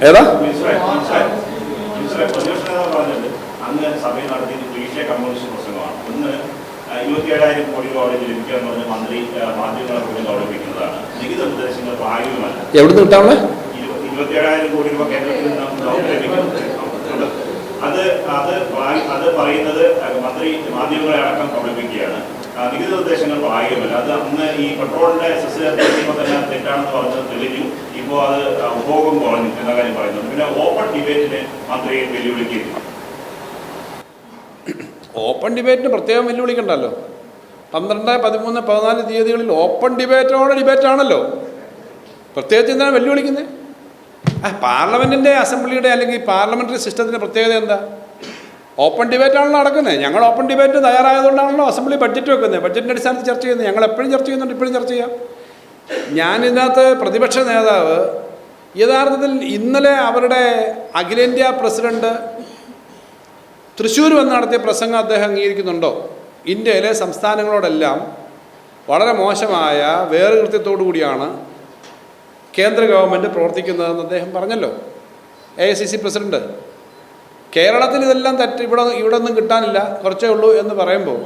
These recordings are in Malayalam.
ഏതാ? ഇരുപത്തിയേഴായിരം കോടി രൂപ മന്ത്രി എവിടുന്ന് കോടി രൂപ കേന്ദ്രത്തിൽ അത് അത് അത് പറയുന്നത് മന്ത്രി മാധ്യമങ്ങളെ അടക്കം കബളിപ്പിക്കുകയാണ് ആ, നികുതി നിർദ്ദേശങ്ങൾ പ്രായോഗികമല്ല അത് അന്ന് ഈ പെട്രോളിന്റെ എസ് എത്തിയപ്പോൾ തന്നെ തെറ്റാണെന്ന് പറഞ്ഞത് തെളിഞ്ഞു. ഇപ്പോൾ അത് ഉപഭോഗം കുറഞ്ഞു എന്ന കാര്യം പറയുന്നുണ്ട് പിന്നെ ഓപ്പൺ ഡിബേറ്റിന് മന്ത്രി വെല്ലുവിളിക്കുന്നു ഓപ്പൺ ഡിബേറ്റിന് പ്രത്യേകം വെല്ലുവിളിക്കണ്ടല്ലോ. പന്ത്രണ്ട് പതിമൂന്ന് പതിനാല് തീയതികളിൽ ഓപ്പൺ ഡിബേറ്റോടെ ഡിബേറ്റാണല്ലോ പ്രത്യേകിച്ച് എന്താണ് വെല്ലുവിളിക്കുന്നത് പാർലമെന്റിന്റെ അസംബ്ലിയുടെ അല്ലെങ്കിൽ പാർലമെന്ററി സിസ്റ്റത്തിന്റെ പ്രത്യേകത എന്താ? ഓപ്പൺ ഡിബേറ്റാണല്ലോ നടക്കുന്നത്. ഞങ്ങൾ ഓപ്പൺ ഡിബേറ്റ് തയ്യാറായതുകൊണ്ടാണല്ലോ അസംബ്ലി ബഡ്ജറ്റ് വെക്കുന്നത്. ബഡ്ജറ്റിന്റെ അടിസ്ഥാനത്തിൽ ചർച്ച ചെയ്യുന്നത്. ഞങ്ങൾ എപ്പോഴും ചർച്ച ചെയ്യുന്നുണ്ട് ഇപ്പോഴും ചർച്ച ചെയ്യാം. ഞാനിതിനകത്ത് പ്രതിപക്ഷ നേതാവ് യഥാർത്ഥത്തിൽ ഇന്നലെ അവരുടെ അഖിലേന്ത്യാ പ്രസിഡന്റ് തൃശ്ശൂർ വന്ന് നടത്തിയ പ്രസംഗം അദ്ദേഹം അംഗീകരിക്കുന്നുണ്ടോ? ഇന്ത്യയിലെ സംസ്ഥാനങ്ങളോടെല്ലാം വളരെ മോശമായ വേറുകൃത്യത്തോടു കൂടിയാണ് കേന്ദ്ര ഗവൺമെന്റ് പ്രവർത്തിക്കുന്നതെന്ന് അദ്ദേഹം പറഞ്ഞല്ലോ. A I C C president. കേരളത്തിൽ ഇതെല്ലാം തെറ്റ് ഇവിടെ ഇവിടെ ഒന്നും കിട്ടാനില്ല കുറച്ചേ ഉള്ളൂ എന്ന് പറയുമ്പോൾ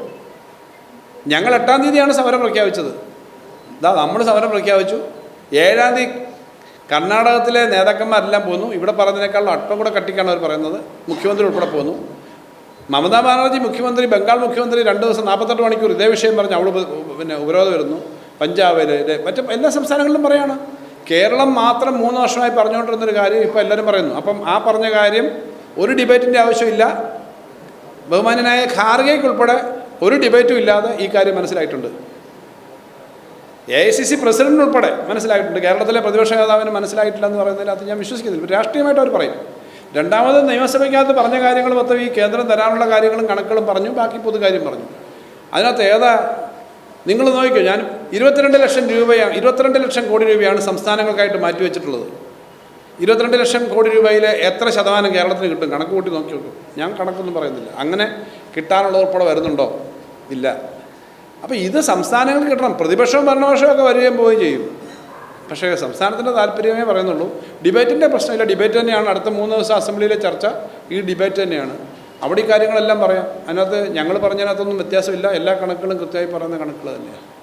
ഞങ്ങൾ എട്ടാം തീയതിയാണ് സമരം പ്രഖ്യാപിച്ചത്. ഇതാ നമ്മൾ സമരം പ്രഖ്യാപിച്ചു. ഏഴാം തീയതി കർണാടകത്തിലെ നേതാക്കന്മാരെല്ലാം പോന്നു. ഇവിടെ പറഞ്ഞതിനേക്കാളും അല്പം കൂടെ കട്ടിക്കാണ് അവർ പറയുന്നത്. മുഖ്യമന്ത്രി ഉൾപ്പെടെ പോന്നു. മമതാ ബാനർജി മുഖ്യമന്ത്രി ബംഗാൾ മുഖ്യമന്ത്രി രണ്ട് ദിവസം നാൽപ്പത്തെട്ട് മണിക്കൂർ ഇതേ വിഷയം പറഞ്ഞ് അവിടെ പിന്നെ ഉപരോധം വരുന്നു. പഞ്ചാബിലെ മറ്റ് എല്ലാ സംസ്ഥാനങ്ങളിലും പറയാണ്. കേരളം മാത്രം മൂന്ന് വർഷമായി പറഞ്ഞുകൊണ്ടിരുന്നൊരു കാര്യം ഇപ്പോൾ എല്ലാവരും പറയുന്നു. അപ്പം ആ പറഞ്ഞ കാര്യം ഒരു ഡിബേറ്റിന്റെ ആവശ്യമില്ല. ബഹുമാനനായ ഖാർഗയ്ക്കുൾപ്പെടെ ഒരു ഡിബേറ്റും ഇല്ലാതെ ഈ കാര്യം മനസ്സിലായിട്ടുണ്ട്. A I C C president ഉൾപ്പെടെ മനസ്സിലായിട്ടുണ്ട്. കേരളത്തിലെ പ്രതിപക്ഷ നേതാവിന് മനസ്സിലായിട്ടില്ല എന്ന് പറയുന്നതിനകത്ത് ഞാൻ വിശ്വസിക്കുന്നില്ല. രാഷ്ട്രീയമായിട്ട് അവർ പറയും. രണ്ടാമത് നിയമസഭയ്ക്കകത്ത് പറഞ്ഞ കാര്യങ്ങൾ മൊത്തം ഈ കേന്ദ്രം തരാനുള്ള കാര്യങ്ങളും കണക്കുകളും പറഞ്ഞു. ബാക്കി പൊതുകാര്യം പറഞ്ഞു. അതിനകത്ത് ഏതാ? നിങ്ങൾ നോക്കിക്കോ ഞാൻ ഇരുപത്തിരണ്ട് ലക്ഷം രൂപയാണ് ഇരുപത്തിരണ്ട് ലക്ഷം കോടി രൂപയാണ് സംസ്ഥാനങ്ങൾക്കായിട്ട് മാറ്റിവെച്ചിട്ടുള്ളത്. ഇരുപത്തിരണ്ട് ലക്ഷം കോടി രൂപയിൽ എത്ര ശതമാനം കേരളത്തിന് കിട്ടും? കണക്ക് കൂട്ടി നോക്കി നോക്കും. ഞാൻ കണക്കൊന്നും പറയുന്നില്ല. അങ്ങനെ കിട്ടാനുള്ള ഉൾപ്പെടെ വരുന്നുണ്ടോ? ഇല്ല. അപ്പോൾ ഇത് സംസ്ഥാനങ്ങൾക്ക് കിട്ടണം. പ്രതിപക്ഷവും ഭരണപക്ഷവും ഒക്കെ വരികയും പോവുകയും ചെയ്യും. പക്ഷേ സംസ്ഥാനത്തിന്റെ താല്പര്യമേ പറയുന്നുള്ളൂ. ഡിബേറ്റിന്റെ പ്രശ്നമില്ല. ഡിബേറ്റ് തന്നെയാണ്. അടുത്ത മൂന്ന് ദിവസം അസംബ്ലിയിലെ ചർച്ച ഈ ഡിബേറ്റ് തന്നെയാണ്. അവിടെ ഈ കാര്യങ്ങളെല്ലാം പറയാം. അതിനകത്ത് ഞങ്ങൾ പറഞ്ഞതിനകത്തൊന്നും വ്യത്യാസമില്ല. എല്ലാ കണക്കുകളും കൃത്യമായി പറയുന്ന കണക്കുകൾ തന്നെയാണ്.